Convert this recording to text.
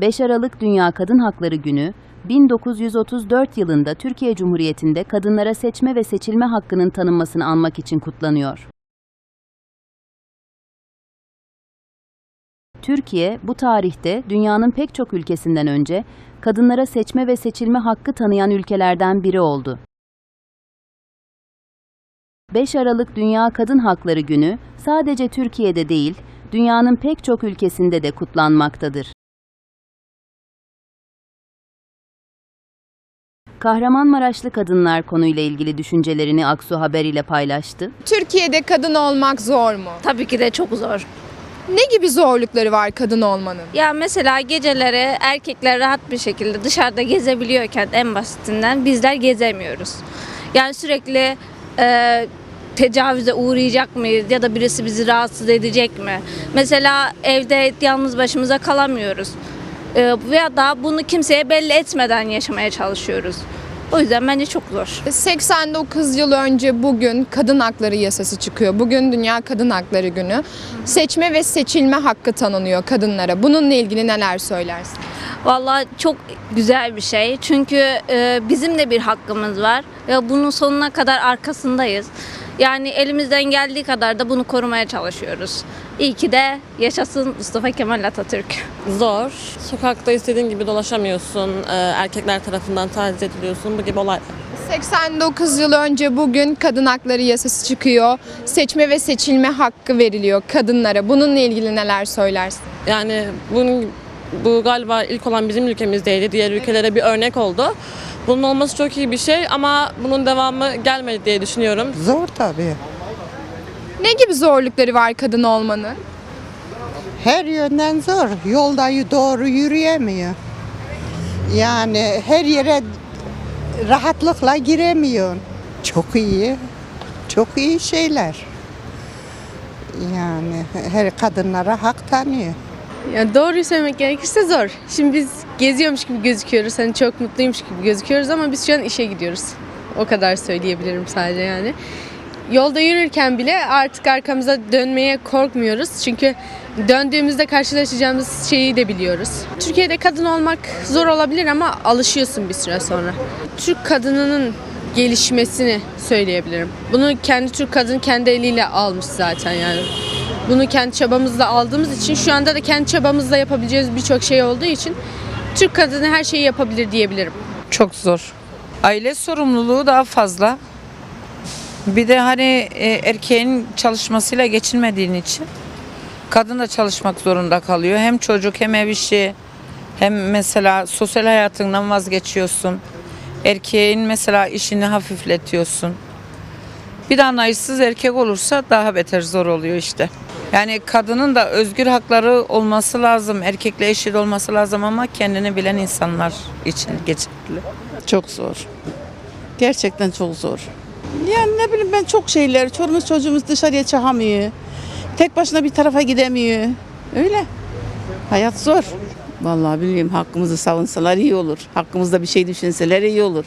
5 Aralık Dünya Kadın Hakları Günü, 1934 yılında Türkiye Cumhuriyeti'nde kadınlara seçme ve seçilme hakkının tanınmasını anmak için kutlanıyor. Türkiye, bu tarihte dünyanın pek çok ülkesinden önce kadınlara seçme ve seçilme hakkı tanıyan ülkelerden biri oldu. 5 Aralık Dünya Kadın Hakları Günü sadece Türkiye'de değil, dünyanın pek çok ülkesinde de kutlanmaktadır. Kahramanmaraşlı kadınlar konuyla ilgili düşüncelerini Aksu Haber ile paylaştı. Türkiye'de kadın olmak zor mu? Tabii ki de çok zor. Ne gibi zorlukları var kadın olmanın? Ya mesela geceleri erkekler rahat bir şekilde dışarıda gezebiliyorken en basitinden bizler gezemiyoruz. Yani sürekli e, tecavüze uğrayacak mıyız ya da birisi bizi rahatsız edecek mi? Mesela evde yalnız başımıza kalamıyoruz. E, veya da bunu kimseye belli etmeden yaşamaya çalışıyoruz. O yüzden bence çok zor. 89 yıl önce bugün kadın hakları yasası çıkıyor. Bugün Dünya Kadın Hakları Günü. Seçme ve seçilme hakkı tanınıyor kadınlara. Bununla ilgili neler söylersin? Vallahi çok güzel bir şey. Çünkü e, bizim de bir hakkımız var ve bunun sonuna kadar arkasındayız. Yani elimizden geldiği kadar da bunu korumaya çalışıyoruz. İyi ki de yaşasın Mustafa Kemal Atatürk. Zor. Sokakta istediğin gibi dolaşamıyorsun. Ee, Erkekler tarafından taciz ediliyorsun. Bu gibi olay. 89 yıl önce bugün kadın hakları yasası çıkıyor. Seçme ve seçilme hakkı veriliyor kadınlara. Bununla ilgili neler söylersin? Yani bunun bu galiba ilk olan bizim ülkemizdeydi. Diğer ülkelere bir örnek oldu. Bunun olması çok iyi bir şey ama bunun devamı gelmedi diye düşünüyorum. Zor tabii. Ne gibi zorlukları var kadın olmanın? Her yönden zor. Yolda doğru yürüyemiyor. Yani her yere rahatlıkla giremiyor. Çok iyi. Çok iyi şeyler. Yani her kadınlara hak tanıyor. Ya doğruyu söylemek gerekirse zor. Şimdi biz geziyormuş gibi gözüküyoruz. Hani çok mutluymuş gibi gözüküyoruz ama biz şu an işe gidiyoruz. O kadar söyleyebilirim sadece yani. Yolda yürürken bile artık arkamıza dönmeye korkmuyoruz. Çünkü döndüğümüzde karşılaşacağımız şeyi de biliyoruz. Türkiye'de kadın olmak zor olabilir ama alışıyorsun bir süre sonra. Türk kadınının gelişmesini söyleyebilirim. Bunu kendi Türk kadın kendi eliyle almış zaten yani. Bunu kendi çabamızla aldığımız için şu anda da kendi çabamızla yapabileceğimiz birçok şey olduğu için Türk kadını her şeyi yapabilir diyebilirim. Çok zor. Aile sorumluluğu daha fazla. Bir de hani e, erkeğin çalışmasıyla geçinmediğin için kadın da çalışmak zorunda kalıyor. Hem çocuk hem ev işi hem mesela sosyal hayatından vazgeçiyorsun. Erkeğin mesela işini hafifletiyorsun. Bir de anlayışsız erkek olursa daha beter zor oluyor işte. Yani kadının da özgür hakları olması lazım, erkekle eşit olması lazım ama kendini bilen insanlar için geçerli. Çok zor. Gerçekten çok zor. Yani ne bileyim ben çok şeyler. Çoluğumuz çocuğumuz dışarıya çıkamıyor. Tek başına bir tarafa gidemiyor. Öyle. Hayat zor. Vallahi bilmiyorum hakkımızı savunsalar iyi olur. Hakkımızda bir şey düşünseler iyi olur.